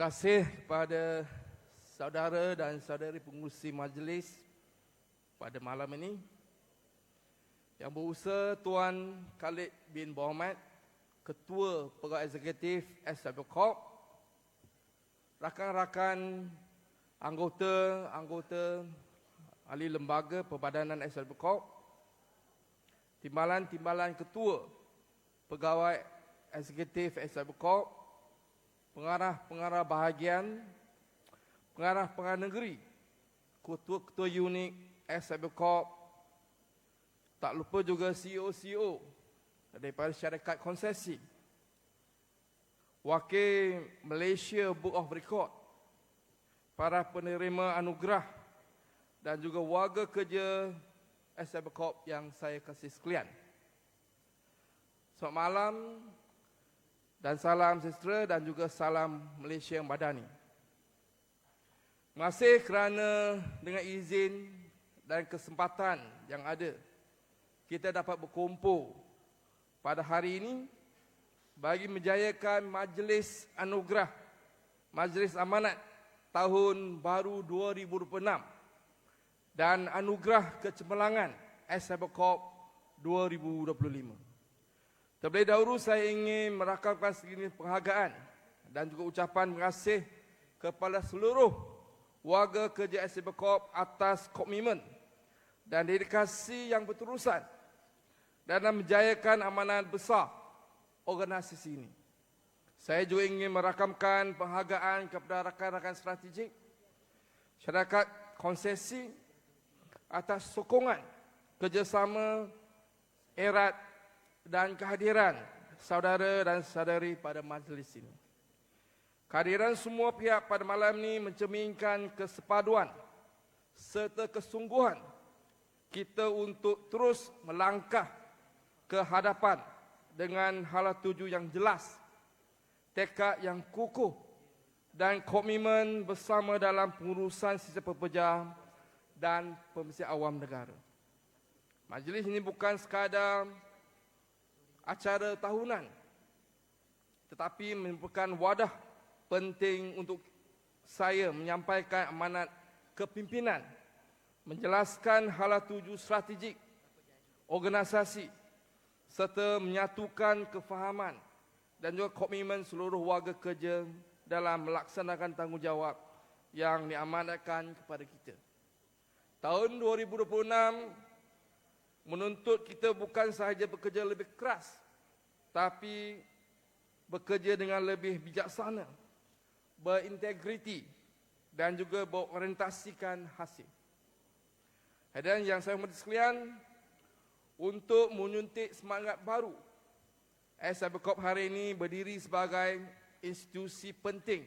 Kasih kepada saudara dan saudari pengurusi majlis pada malam ini. Yang berusaha Tuan Khalid bin Muhammad, Ketua Pegawai Eksekutif SW Corp, rakan-rakan anggota-anggota ahli lembaga perbadanan SW Corp, timbalan-timbalan ketua pegawai eksekutif SW Corp, pengarah-pengarah bahagian, pengarah-pengarah negeri, ketua-ketua unit SW Corp, tak lupa juga CEO-CEO daripada syarikat konsesi, wakil Malaysia Book of Record, para penerima anugerah dan juga warga kerja SW Corp yang saya kasih sekalian. Selamat malam, dan salam sejahtera dan juga salam Malaysia yang badani. Terima kasih kerana dengan izin dan kesempatan yang ada, kita dapat berkumpul pada hari ini bagi menjayakan Majlis Anugerah Majlis Amanat tahun baru 2026 dan Anugerah Kecemerlangan SB Corp 2025. Terlebih dahulu saya ingin merakamkan segini penghargaan dan juga ucapan terima kasih kepada seluruh warga kerja SCB Corp atas komitmen dan dedikasi yang berterusan dalam menjayakan amanah besar organisasi ini. Saya juga ingin merakamkan penghargaan kepada rakan-rakan strategik, syarikat konsesi atas sokongan kerjasama erat dan kehadiran saudara dan saudari pada majlis ini. Kehadiran semua pihak pada malam ini mencerminkan kesepaduan serta kesungguhan kita untuk terus melangkah ke hadapan dengan hala tuju yang jelas, tekad yang kukuh dan komitmen bersama dalam pengurusan sistem pekerja dan pemisi awam negara. Majlis ini bukan sekadar acara tahunan tetapi merupakan wadah penting untuk saya menyampaikan amanat kepimpinan menjelaskan hala tuju strategik organisasi serta menyatukan kefahaman dan juga komitmen seluruh warga kerja dalam melaksanakan tanggungjawab yang diamanatkan kepada kita. Tahun 2026 menuntut kita bukan sahaja bekerja lebih keras tapi bekerja dengan lebih bijaksana, berintegriti dan juga berorientasikan hasil. Dan yang saya hormati sekalian, untuk menyuntik semangat baru, SIB Corp hari ini berdiri sebagai institusi penting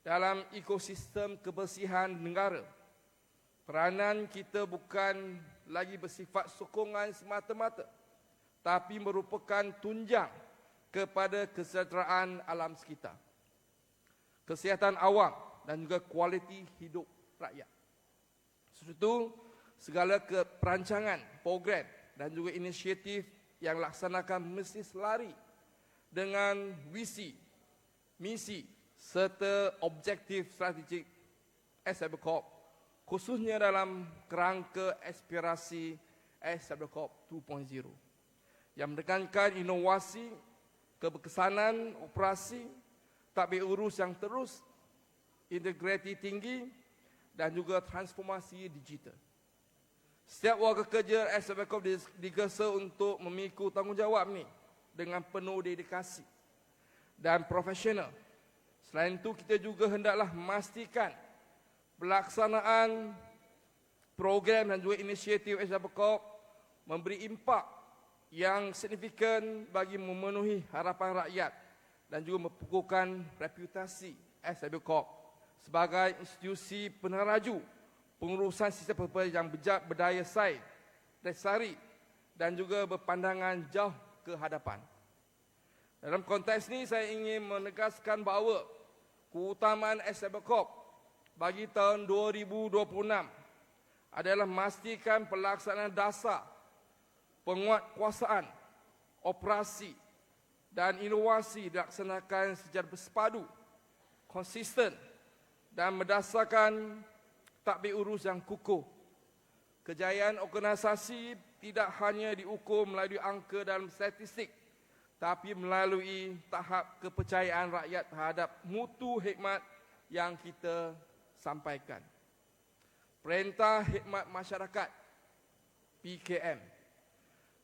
dalam ekosistem kebersihan negara. Peranan kita bukan lagi bersifat sokongan semata-mata, tapi merupakan tunjang kepada kesejahteraan alam sekitar. Kesihatan awam dan juga kualiti hidup rakyat. Sesuatu segala keperancangan, program dan juga inisiatif yang laksanakan mesti selari dengan visi, misi serta objektif strategik SW Corp khususnya dalam kerangka aspirasi SW Corp 2.0 yang menekankan inovasi, keberkesanan operasi, tabir urus yang terus, integriti tinggi dan juga transformasi digital. Setiap warga kerja SFCOP digesa untuk memikul tanggungjawab ini dengan penuh dedikasi dan profesional. Selain itu, kita juga hendaklah memastikan pelaksanaan program dan juga inisiatif SFCOP memberi impak yang signifikan bagi memenuhi harapan rakyat dan juga mempukulkan reputasi SIB Corp sebagai institusi peneraju pengurusan sistem pemerintah yang bijak berdaya saing, lesari dan juga berpandangan jauh ke hadapan. Dalam konteks ini saya ingin menegaskan bahawa keutamaan SIB bagi tahun 2026 adalah memastikan pelaksanaan dasar penguatkuasaan, operasi dan inovasi dilaksanakan secara bersepadu, konsisten dan berdasarkan takbir urus yang kukuh. Kejayaan organisasi tidak hanya diukur melalui angka dalam statistik tapi melalui tahap kepercayaan rakyat terhadap mutu hikmat yang kita sampaikan. Perintah Hikmat Masyarakat PKM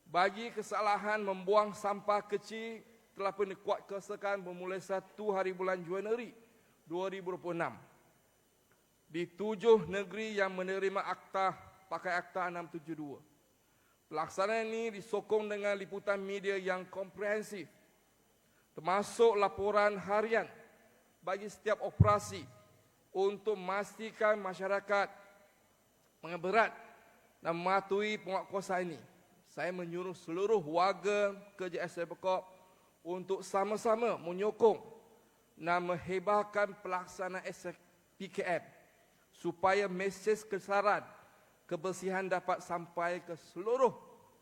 bagi kesalahan membuang sampah kecil telah pun dikuatkuasakan bermula 1 hari bulan Januari 2026 di tujuh negeri yang menerima akta pakai akta 672. Pelaksanaan ini disokong dengan liputan media yang komprehensif termasuk laporan harian bagi setiap operasi untuk memastikan masyarakat mengeberat dan mematuhi penguatkuasaan ini. Saya menyuruh seluruh warga kerja SFBKOP untuk sama-sama menyokong dan menghebarkan pelaksanaan SPKM supaya mesej kesaran kebersihan dapat sampai ke seluruh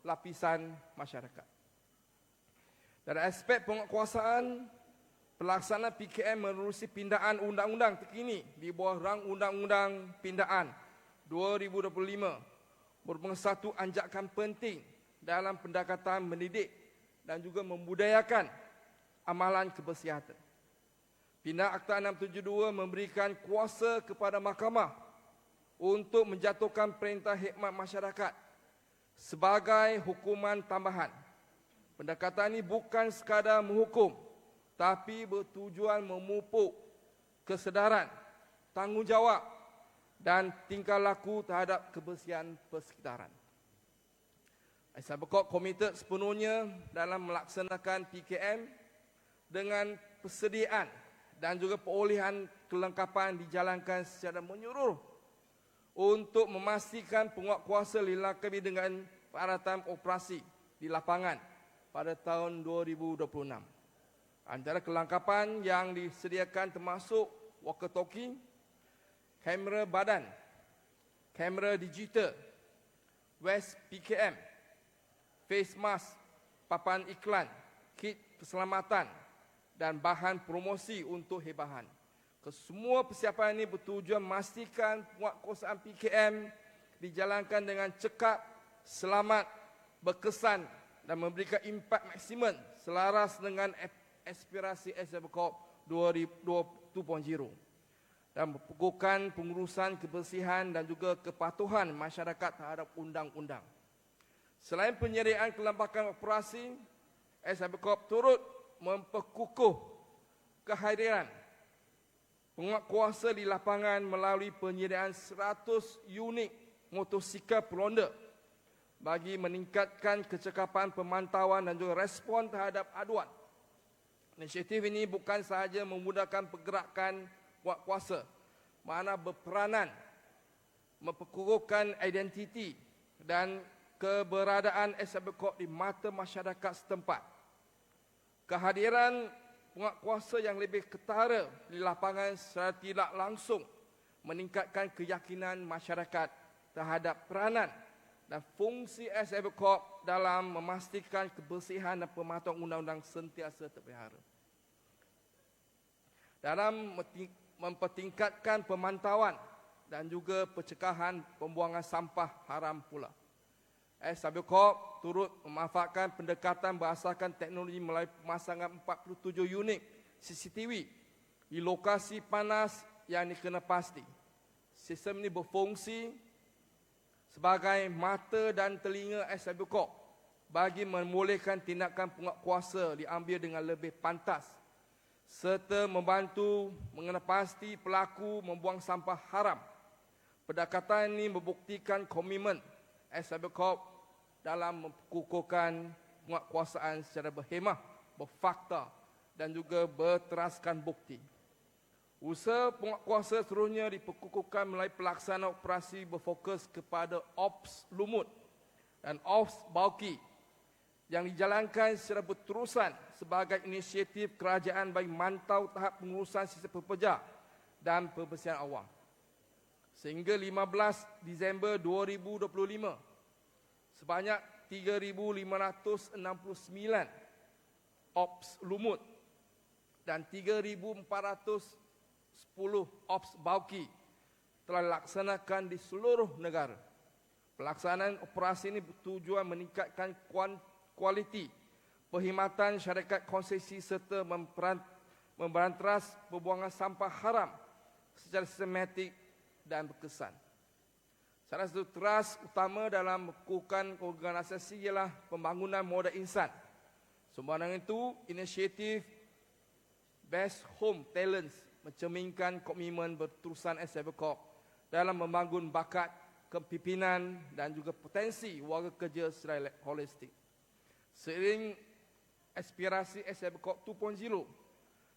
lapisan masyarakat. Dari aspek penguasaan, pelaksana PKM menerusi pindaan undang-undang terkini di bawah rang undang-undang pindaan 2025 merupakan satu anjakan penting dalam pendekatan mendidik dan juga membudayakan amalan kebersihan. Pindaan Akta 672 memberikan kuasa kepada mahkamah untuk menjatuhkan perintah hikmat masyarakat sebagai hukuman tambahan. Pendekatan ini bukan sekadar menghukum tapi bertujuan memupuk kesedaran, tanggungjawab dan tingkah laku terhadap kebersihan persekitaran. Aisyah Bekok komited sepenuhnya dalam melaksanakan PKM dengan persediaan dan juga perolehan kelengkapan dijalankan secara menyeluruh untuk memastikan penguat kuasa lelaki dengan peralatan operasi di lapangan pada tahun 2026. Antara kelengkapan yang disediakan termasuk walkie-talkie, kamera badan, kamera digital, West PKM, face mask, papan iklan, kit keselamatan dan bahan promosi untuk hebahan. Kesemua persiapan ini bertujuan memastikan penguatkuasaan PKM dijalankan dengan cekap, selamat, berkesan dan memberikan impak maksimum selaras dengan aspirasi SF Corp 2.0 dan mempukuhkan pengurusan kebersihan dan juga kepatuhan masyarakat terhadap undang-undang. Selain penyediaan kelembagaan operasi, SF Corp turut memperkukuh kehadiran penguat kuasa di lapangan melalui penyediaan 100 unit motosikal peronda bagi meningkatkan kecekapan pemantauan dan juga respon terhadap aduan. Inisiatif ini bukan sahaja memudahkan pergerakan penguat kuasa, mana berperanan memperkukuhkan identiti dan keberadaan SABCOP di mata masyarakat setempat. Kehadiran penguatkuasa yang lebih ketara di lapangan secara tidak langsung meningkatkan keyakinan masyarakat terhadap peranan dan fungsi SAB Corp dalam memastikan kebersihan dan pematuhan undang-undang sentiasa terpelihara. Dalam mempertingkatkan pemantauan dan juga pencegahan pembuangan sampah haram pula. SW Corp turut memanfaatkan pendekatan berdasarkan teknologi melalui pemasangan 47 unit CCTV di lokasi panas yang dikena pasti. Sistem ini berfungsi sebagai mata dan telinga SW Corp bagi membolehkan tindakan penguatkuasa diambil dengan lebih pantas serta membantu mengenapasti pelaku membuang sampah haram. Pendekatan ini membuktikan komitmen SW Corp dalam mengukuhkan penguatkuasaan secara berhemah, berfakta dan juga berteraskan bukti. Usaha penguatkuasa seterusnya diperkukuhkan melalui pelaksanaan operasi berfokus kepada OPS lumut dan OPS bauki yang dijalankan secara berterusan sebagai inisiatif kerajaan bagi mantau tahap pengurusan sistem pepeja dan pembersihan awam. Sehingga 15 Disember 2025, sebanyak 3,569 ops lumut dan 3,400 10 Ops Bauki telah dilaksanakan di seluruh negara. Pelaksanaan operasi ini bertujuan meningkatkan kualiti perkhidmatan syarikat konsesi serta memberantas pembuangan sampah haram secara sistematik dan berkesan. Salah satu teras utama dalam melakukan organisasi ialah pembangunan modal insan. Sumbangan itu, inisiatif Best Home Talents mencerminkan komitmen berterusan SFB Corp dalam membangun bakat, kepimpinan dan juga potensi warga kerja secara holistik. Seiring aspirasi SFB Corp 2.0,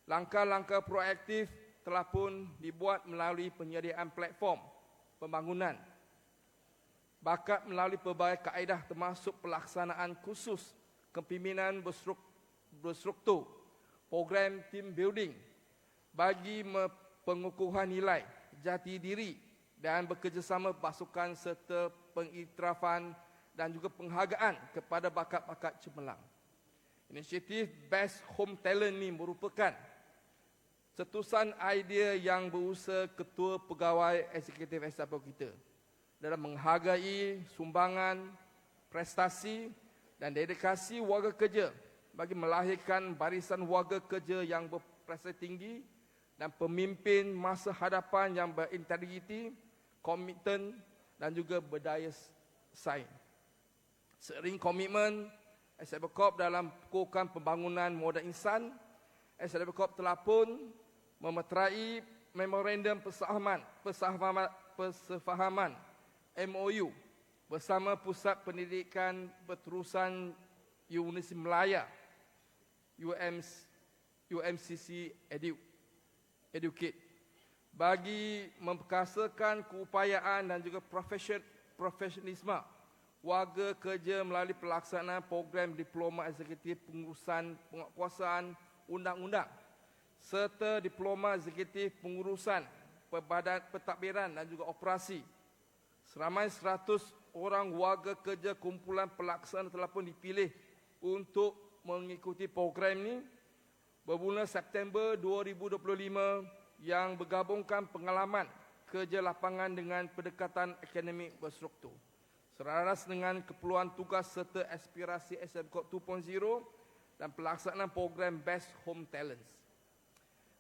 langkah-langkah proaktif telah pun dibuat melalui penyediaan platform pembangunan. Bakat melalui pelbagai kaedah termasuk pelaksanaan khusus kepimpinan berstruktur, program team building bagi pengukuhan nilai, jati diri dan bekerjasama pasukan serta pengiktirafan dan juga penghargaan kepada bakat-bakat cemerlang. Inisiatif Best Home Talent ini merupakan setusan idea yang berusaha Ketua Pegawai Eksekutif SAPO kita dalam menghargai sumbangan, prestasi dan dedikasi warga kerja bagi melahirkan barisan warga kerja yang berprestasi tinggi dan pemimpin masa hadapan yang berintegriti, komiten dan juga berdaya saing. Sering komitmen SLB Corp dalam melakukan pembangunan modal insan, SLB Corp telah pun memeterai memorandum persahaman, persahaman, persefahaman MOU bersama Pusat Pendidikan Berterusan Universiti Melaya UMC, UMCC Edu, Educate bagi memperkasakan keupayaan dan juga profesion, profesionalisme warga kerja melalui pelaksanaan program diploma eksekutif pengurusan penguasaan undang-undang serta diploma eksekutif pengurusan perbadan pentadbiran dan juga operasi Seramai 100 orang warga kerja kumpulan pelaksana telah pun dipilih untuk mengikuti program ini bermula September 2025 yang bergabungkan pengalaman kerja lapangan dengan pendekatan akademik berstruktur. Seraras dengan keperluan tugas serta aspirasi SM Code 2.0 dan pelaksanaan program Best Home Talents.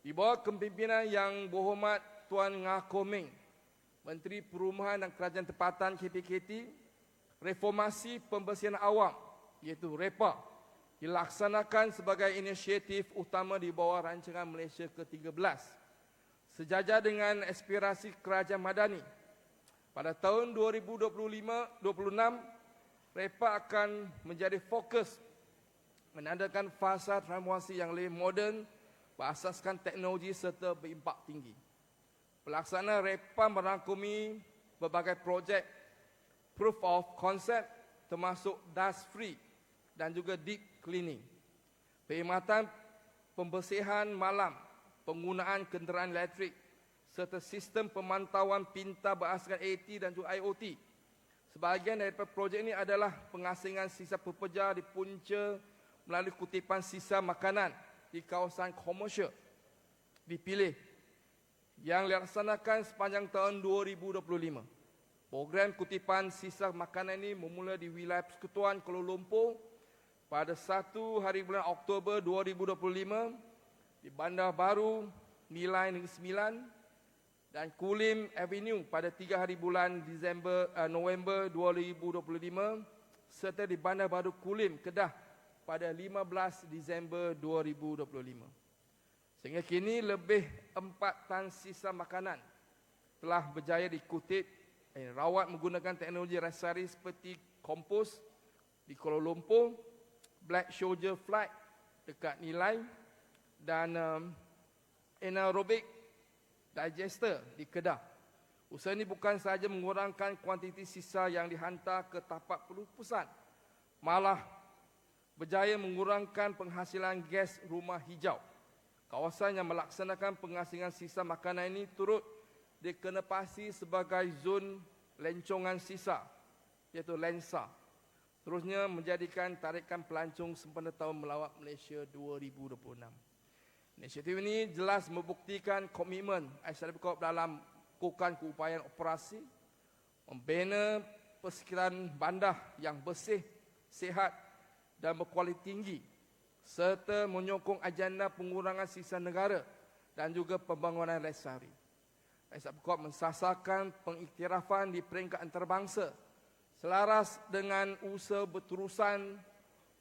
Di bawah kepimpinan yang berhormat Tuan Ngah Koming, Menteri Perumahan dan Kerajaan Tempatan KPKT, reformasi pembersihan awam iaitu REPA dilaksanakan sebagai inisiatif utama di bawah rancangan Malaysia ke-13. Sejajar dengan aspirasi kerajaan madani, pada tahun 2025-26, REPA akan menjadi fokus menandakan fasa transformasi yang lebih moden berasaskan teknologi serta berimpak tinggi. Pelaksanaan REPA merangkumi berbagai projek proof of concept termasuk dust free dan juga deep cleaning. Perkhidmatan pembersihan malam, penggunaan kenderaan elektrik serta sistem pemantauan pintar berasaskan AT dan juga IoT. Sebahagian daripada projek ini adalah pengasingan sisa pekerja di punca melalui kutipan sisa makanan di kawasan komersial. Dipilih yang dilaksanakan sepanjang tahun 2025. Program kutipan sisa makanan ini memula di wilayah Persekutuan Kuala Lumpur pada 1 hari bulan Oktober 2025 di Bandar Baru Nilai Negeri Sembilan dan Kulim Avenue pada 3 hari bulan Disember uh, November 2025 serta di Bandar Baru Kulim Kedah pada 15 Disember 2025. Sehingga kini lebih empat tan sisa makanan telah berjaya dikutip dan rawat menggunakan teknologi rasari seperti kompos di Kuala Lumpur, Black Soldier Flight dekat Nilai dan um, anaerobic digester di Kedah. Usaha ini bukan sahaja mengurangkan kuantiti sisa yang dihantar ke tapak pelupusan, malah berjaya mengurangkan penghasilan gas rumah hijau Kawasan yang melaksanakan pengasingan sisa makanan ini turut dikenepasi sebagai zon lencongan sisa, iaitu lensa. Terusnya menjadikan tarikan pelancong sempena tahun melawat Malaysia 2026. Inisiatif ini jelas membuktikan komitmen SLB Corp dalam melakukan keupayaan operasi, membina persekitaran bandar yang bersih, sihat dan berkualiti tinggi serta menyokong agenda pengurangan sisa negara dan juga pembangunan lestari. SLB Corp mensasarkan pengiktirafan di peringkat antarabangsa selaras dengan usaha berterusan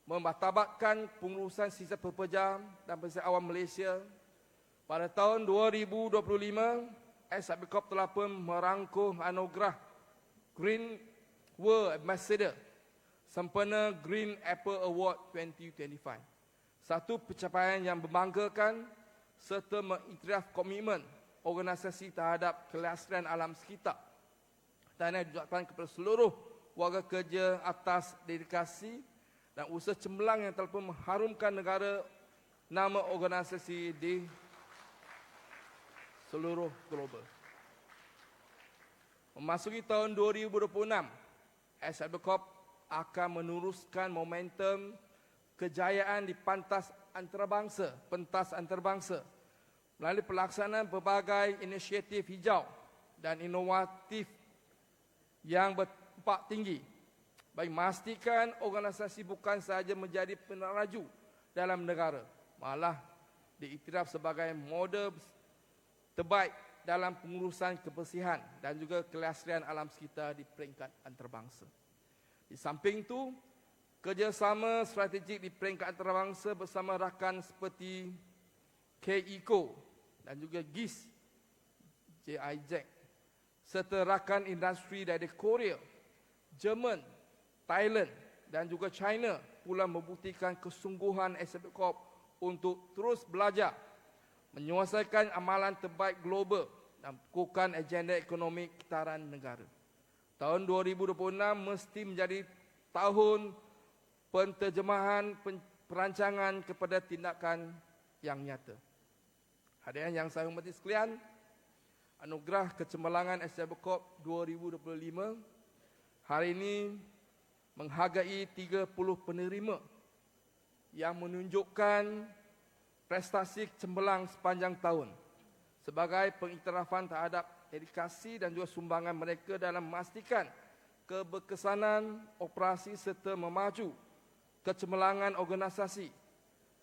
mematabatkan pengurusan sisa pekerja dan pesisir awam Malaysia. Pada tahun 2025, SAB Corp telah pun merangkuh anugerah Green World Ambassador sempena Green Apple Award 2025. Satu pencapaian yang membanggakan serta mengiktiraf komitmen organisasi terhadap kelestarian alam sekitar. Dan yang diucapkan kepada seluruh warga kerja atas dedikasi dan usaha cembelang yang telah mengharumkan negara nama organisasi di seluruh global. Memasuki tahun 2026, SLB Corp akan meneruskan momentum kejayaan di pantas antarabangsa, pentas antarabangsa melalui pelaksanaan berbagai inisiatif hijau dan inovatif yang bertempat tinggi bagi memastikan organisasi bukan sahaja menjadi peneraju dalam negara, malah diiktiraf sebagai model terbaik dalam pengurusan kebersihan dan juga kelestarian alam sekitar di peringkat antarabangsa. Di samping itu, kerjasama strategik di peringkat antarabangsa bersama rakan seperti KECO dan juga GIS, JIJ, serta rakan industri dari Korea, Jerman, Thailand dan juga China pula membuktikan kesungguhan SAP Corp untuk terus belajar menyelesaikan amalan terbaik global dan melakukan agenda ekonomi kitaran negara. Tahun 2026 mesti menjadi tahun penterjemahan perancangan kepada tindakan yang nyata. Hadirin yang saya hormati sekalian, Anugerah Kecemerlangan SAP Corp 2025 hari ini menghargai 30 penerima yang menunjukkan prestasi cembelang sepanjang tahun sebagai pengiktirafan terhadap dedikasi dan juga sumbangan mereka dalam memastikan keberkesanan operasi serta memaju kecemerlangan organisasi.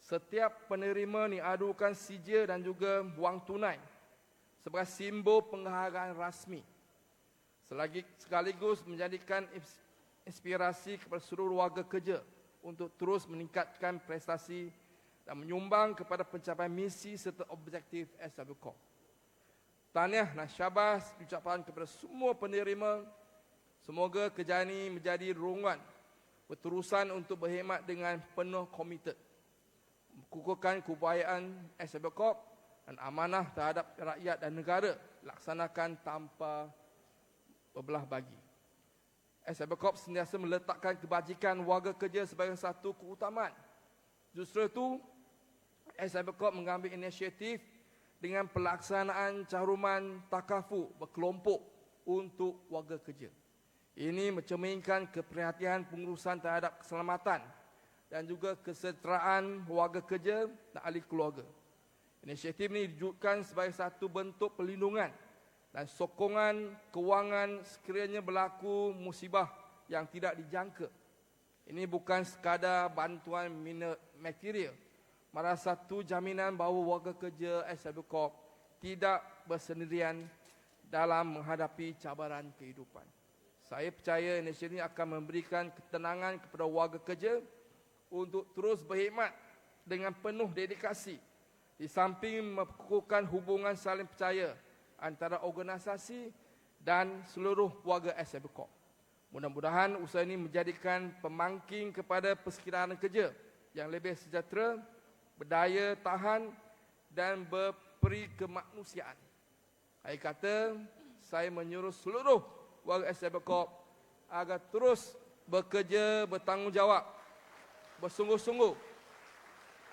Setiap penerima diadukan sijil dan juga wang tunai sebagai simbol penghargaan rasmi. Selagi sekaligus menjadikan inspirasi kepada seluruh warga kerja untuk terus meningkatkan prestasi dan menyumbang kepada pencapaian misi serta objektif SW Corp. Tahniah dan syabas diucapkan kepada semua penerima. Semoga kerja ini menjadi rungan berterusan untuk berkhidmat dengan penuh komited. Kukuhkan keupayaan SW Corp dan amanah terhadap rakyat dan negara laksanakan tanpa berbelah bagi. SAB Corp sentiasa meletakkan kebajikan warga kerja sebagai satu keutamaan. Justru itu, SAB Corp mengambil inisiatif dengan pelaksanaan caruman takafu berkelompok untuk warga kerja. Ini mencerminkan keperhatian pengurusan terhadap keselamatan dan juga kesejahteraan warga kerja dan ahli keluarga. Inisiatif ini diwujudkan sebagai satu bentuk perlindungan dan sokongan kewangan sekiranya berlaku musibah yang tidak dijangka. Ini bukan sekadar bantuan material, malah satu jaminan bahawa warga kerja SW Corp tidak bersendirian dalam menghadapi cabaran kehidupan. Saya percaya inisiatif ini akan memberikan ketenangan kepada warga kerja untuk terus berkhidmat dengan penuh dedikasi di samping melakukan hubungan saling percaya antara organisasi dan seluruh warga SAB Corp. Mudah-mudahan usaha ini menjadikan pemangking kepada persekitaran kerja yang lebih sejahtera, berdaya tahan dan berperi kemanusiaan. Saya kata, saya menyuruh seluruh warga SAB Corp agar terus bekerja bertanggungjawab, bersungguh-sungguh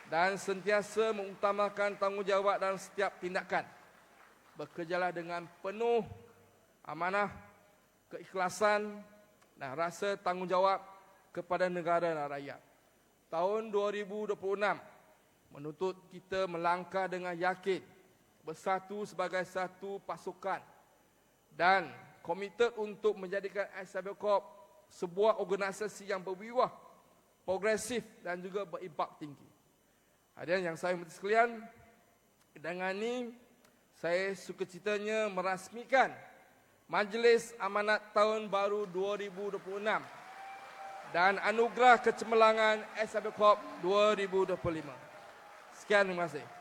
dan sentiasa mengutamakan tanggungjawab dalam setiap tindakan bekerjalah dengan penuh amanah, keikhlasan dan rasa tanggungjawab kepada negara dan rakyat. Tahun 2026 menuntut kita melangkah dengan yakin bersatu sebagai satu pasukan dan komited untuk menjadikan SW Corp sebuah organisasi yang berwiwah, progresif dan juga berimpak tinggi. Hadirin yang saya hormati sekalian, dengan ini saya suka citanya merasmikan Majlis Amanat Tahun Baru 2026 dan Anugerah Kecemerlangan SW Corp 2025. Sekian terima kasih.